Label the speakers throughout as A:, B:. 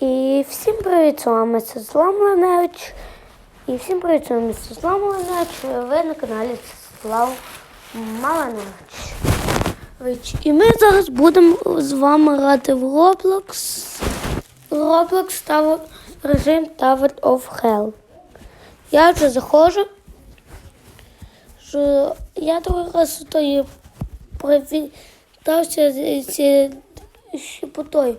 A: І всім привіт, з вами Світлан Леневич. І всім привіт, з вами Світлан Леневич. Ви на каналі Світлав Маленевич. І ми зараз будемо з вами грати в Roblox. Roblox Tower, режим Tower of Hell. Я вже заходжу. Що я другий раз тої привітався з з- ще по той.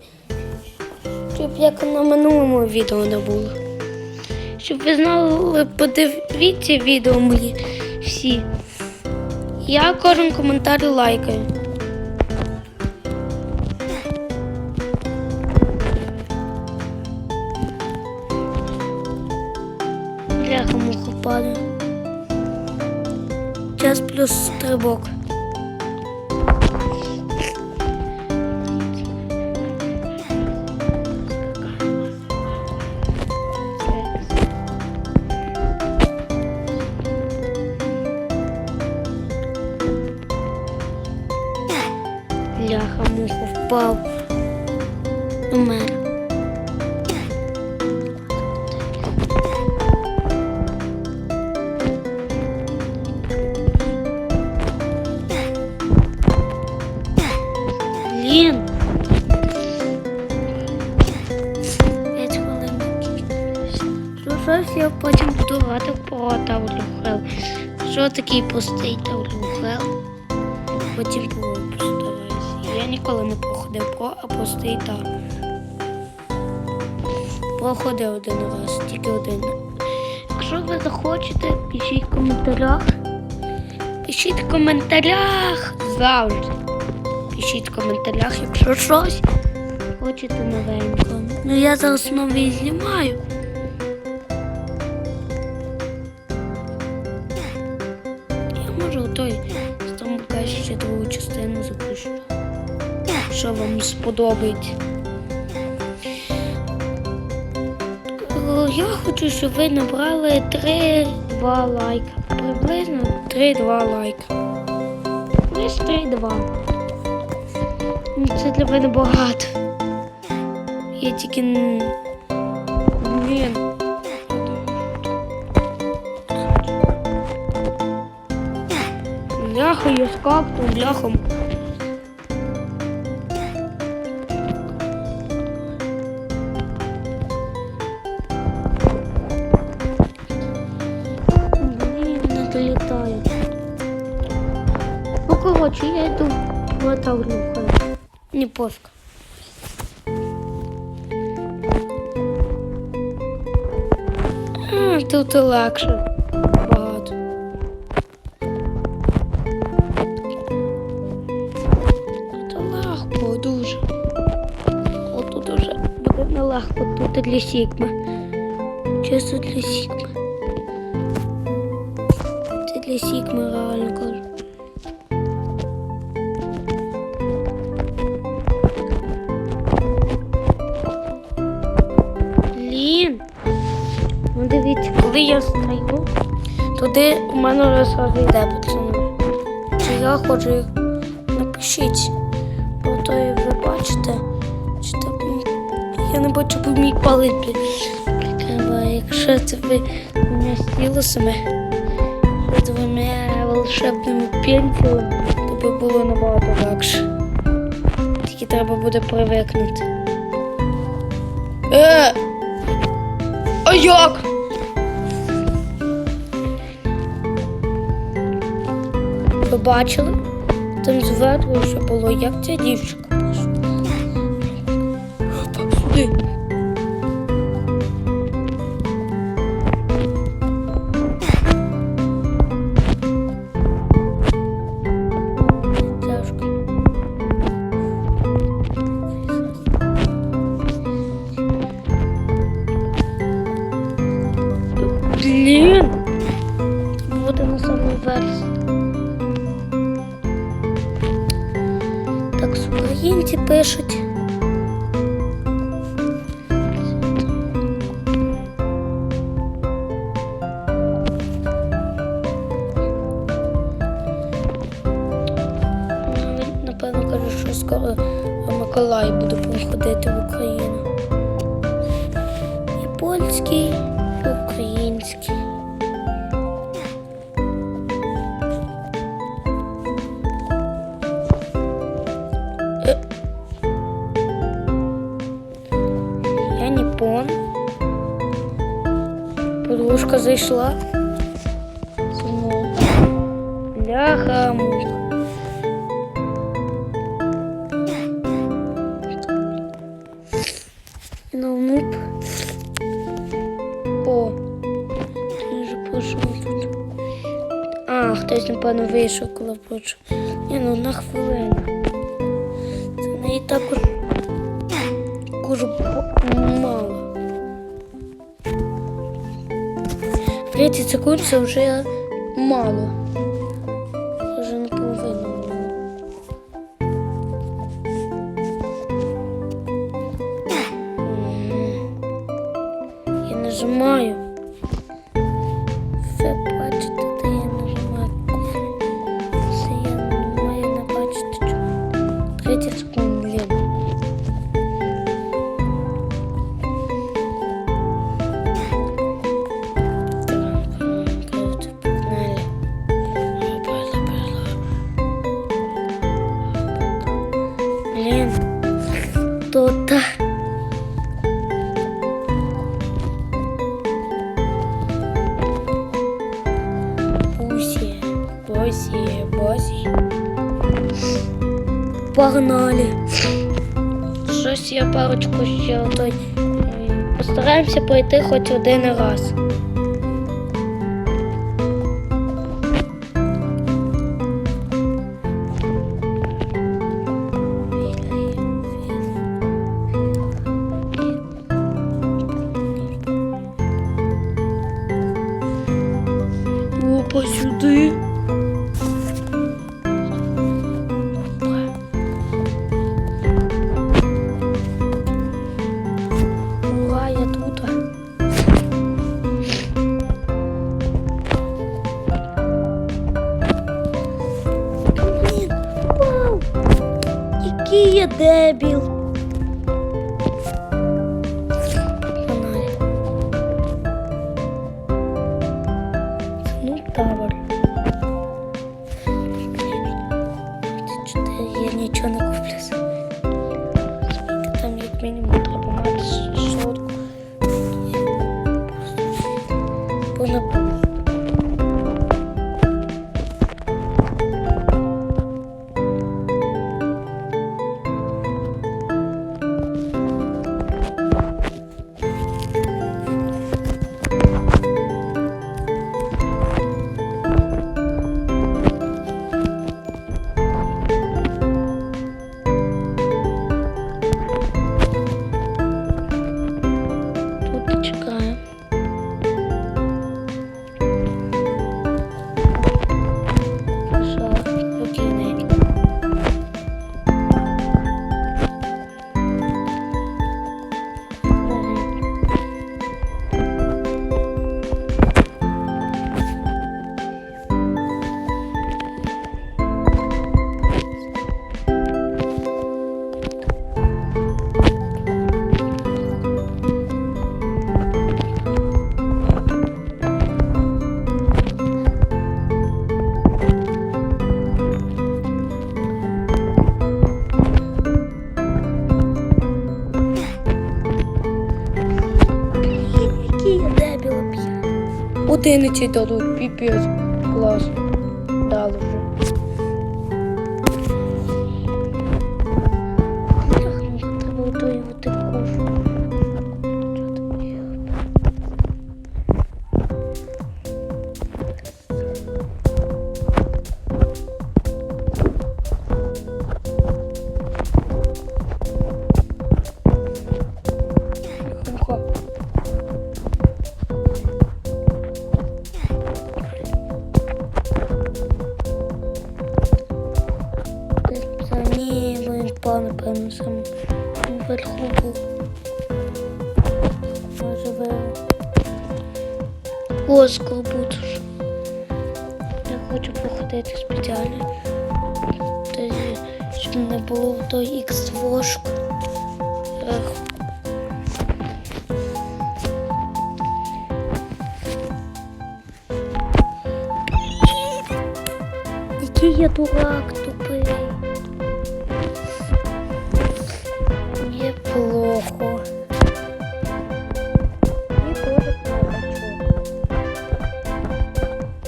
A: Щоб як на минулому відео не було. Щоб ви знали, подивіться відео мої всі. Я кожен коментар лайкаю. Бляха муха падає. Час плюс стрибок. Блін. Щось я потім буду грати про Таулюхел. Що такий простий Таулюхел? Потім постараюся. Я ніколи не проходив про, а простий так. Проходив один раз, тільки один. Якщо ви захочете, пишіть в коментарях. Пишіть в коментарях завжди. Пишіть в коментарях, якщо щось хочете новенького. Ну я зараз новий знімаю. Я можу той там ще другу частину запишу. Що вам сподобається. Я хочу, щоб ви набрали 3-2 лайка. Приблизно 3-2 лайка. Десь 3-2. Це для мене багато. Я тільки. Блін. Бляха, я скакну, бляхом. Ну, я йду в Таврюха. Не пофіг. А, тут і легше. Багато. Тут легко дуже. Отут дуже буде нелегко тут для Сігми. Чисто для Сігми. Дивіться, я стою, туди у мене розразу йде пацани. Чи я хочу їх напишіть. Бо то і ви бачите. Чи то, я не бачу, бо мій палець прикриває. Якщо це ви мене стілосами, двома волшебними пенсіями, то би було набагато легше. Тільки треба буде привикнути. Е! А як? Ви бачили? Там зверху було, як ця дівчинка скоро Миколай буде приходити в Україну. російський, український. Е. Я не пон. Подружка зайшла. Ноунуп. О, ти вже пройшов тут. А, хтось, напевно, вийшов, коли почув. Ні, ну одна хвилина. Це не і так уж уж мало. 30 секунд це вже мало. Чого. 30 Погнали. Щось я парочку ще той. Постараємося пройти хоч один раз. Ну, 11 biblioklası.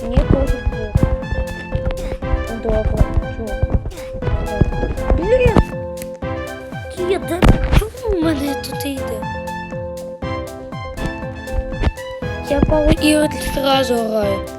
A: Мне тоже плохо. Добре, чё? Блін! Дід, чому в тут йде? Я пару ігор сразу граю.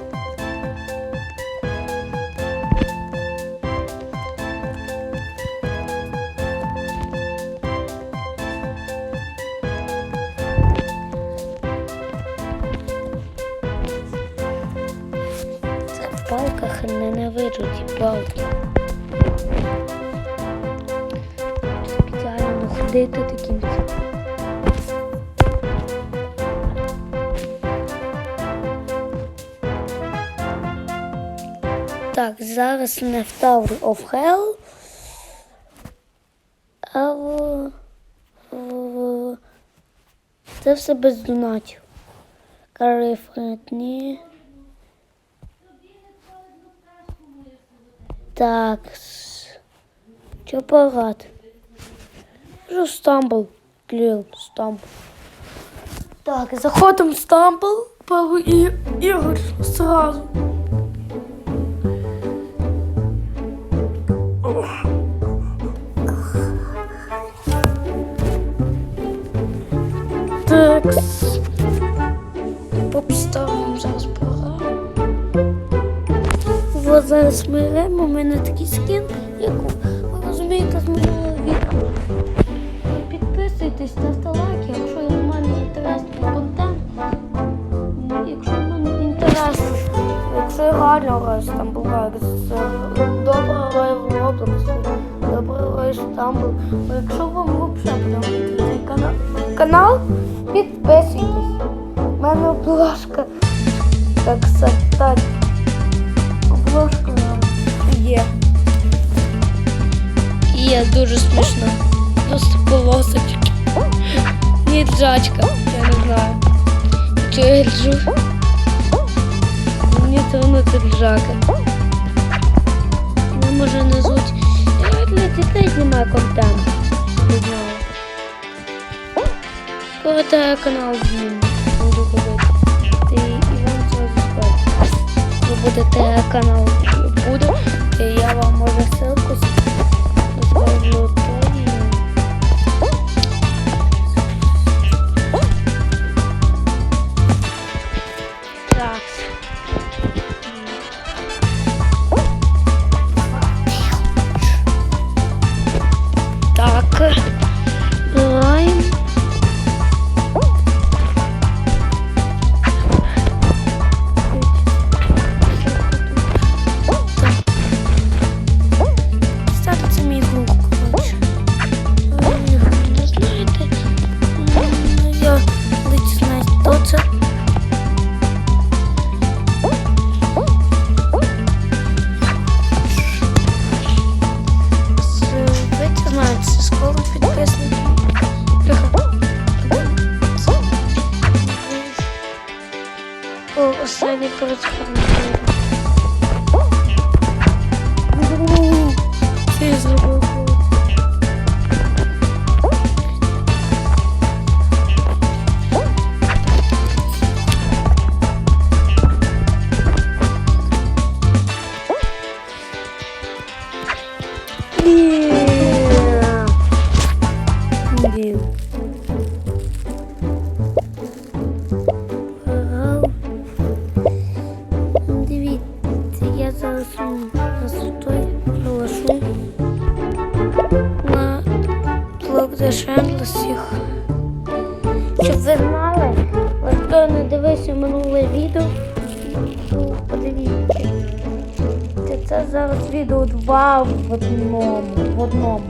A: Так, зараз не в Tower of Hell, а в... в... Це все без донатів. Карифред, ні. Так. Чо пограти? Вже стамбул. Кліл, стамбул. Так, заходимо в стамбул. Пару і... ігор сразу. Так. Попставимо зараз пора. От зараз ми граємо, у мене такий скін, як ви розумієте, з минулого віку. Підписуйтесь, ставте лайки, якщо у мене інтересний контент. Якщо в мене інтерес, якщо я гарно граю там буває, добре в Stumble. А Якщо вам взагалі подобається цей канал, канал, підписуйтесь. У мене обложка, так сказати, обложка є. Є дуже смішно. Просто полосочки. Ні, джачка, я не знаю. Чи я ржу? Мені це воно це ржака. Може не звуть. Я знімаю контент. Скоро канал зніму. Буду ходити. Ти Іван це скаже. Ви будете канал буде, і я вам може ссылку зроблю. Так. Останній перед Ти зробив. Блок Shameless. Щоб ви знали, хто не дивився минуле відео, то подивіться. Це зараз відео два в одному. В одному.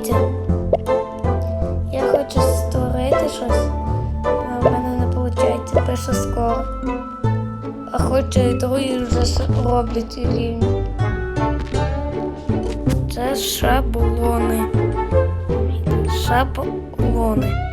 A: дивіться. Я хочу створити щось, але в мене не виходить, пише скоро. А хоча і другі вже роблять рівні. Це шаблони. Шаблони.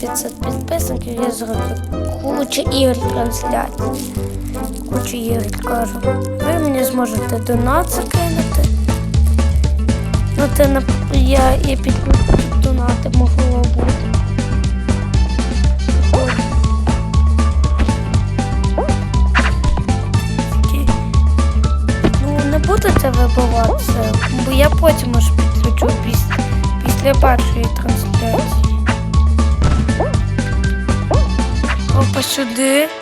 A: 500 підписників, я зроблю кучу ігор трансляцій. Кучу ігор кажу. Ви мені зможете донат закинути. Ну, це я і під донати могло 굿.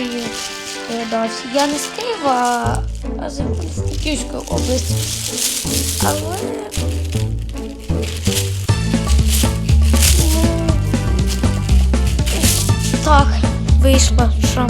A: Києва передався. Я не з Києва, а з Івано-Франківської області. Але Так, вийшло, що?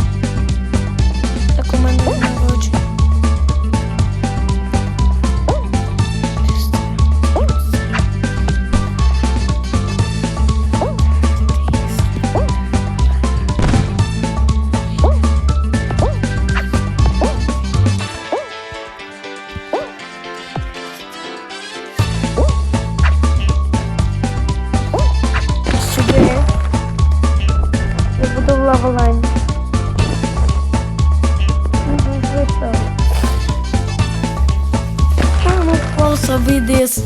A: Вийдес.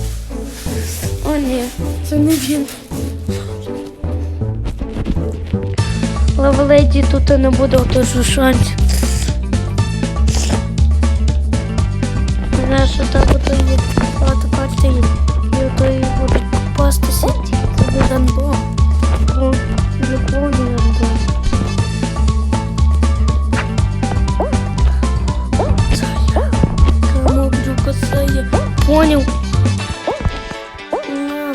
A: О, ні, це не він. Лавеледі тут не буде отож шанс. Знаєш, що так ото є багато картин. І ото і будуть. Це буде Понял. На,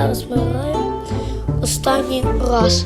A: зараз ми граємо останній раз.